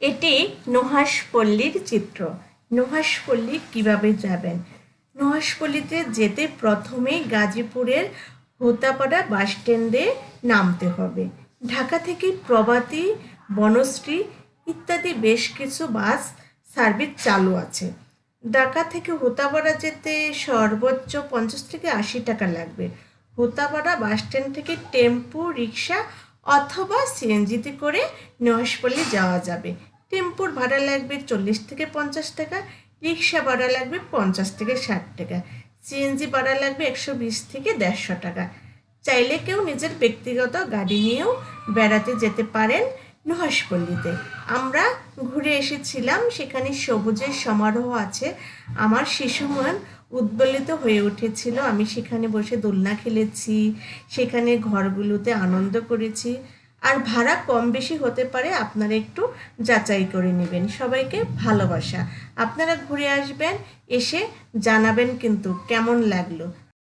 এটি নুহাসপল্লীর চিত্র। নুহাসপল্লী কীভাবে যাবেন? নুহাসপল্লীতে যেতে প্রথমেই গাজীপুরের হোতাপাড়া বাস স্ট্যান্ডে নামতে হবে। ঢাকা থেকে প্রভাতী, বনশ্রী ইত্যাদি বেশ কিছু বাস সার্ভিস চালু আছে। ঢাকা থেকে হোতাপাড়া যেতে সর্বোচ্চ পঞ্চাশ থেকে আশি টাকা লাগবে। হোতাপাড়া বাস স্ট্যান্ড থেকে টেম্পু, রিক্সা অথবা সিএনজিতে করে নহাসপল্লি যাওয়া যাবে। টেম্পুর ভাড়া লাগবে চল্লিশ থেকে পঞ্চাশ টাকা, রিক্সা ভাড়া লাগবে পঞ্চাশ থেকে ষাট টাকা, সিএনজি ভাড়া লাগবে একশো বিশ থেকে দেড়শো টাকা। চাইলে কেউ নিজের ব্যক্তিগত গাড়ি নিয়েও বেড়াতে যেতে পারেন। নুহাসপল্লীতে আমরা ঘুরে এসেছিলাম, সেখানে সবুজের সমারোহ আছে। আমার শিশু মন হয়ে উঠেছিল। আমি সেখানে বসে দোলনা খেলেছি, সেখানে ঘরগুলোতে আনন্দ করেছি। আর ভাড়া কম বেশি হতে পারে, আপনারা একটু যাচাই করে নেবেন। সবাইকে ভালোবাসা। আপনারা ঘুরে আসবেন, এসে জানাবেন কিন্তু কেমন লাগল।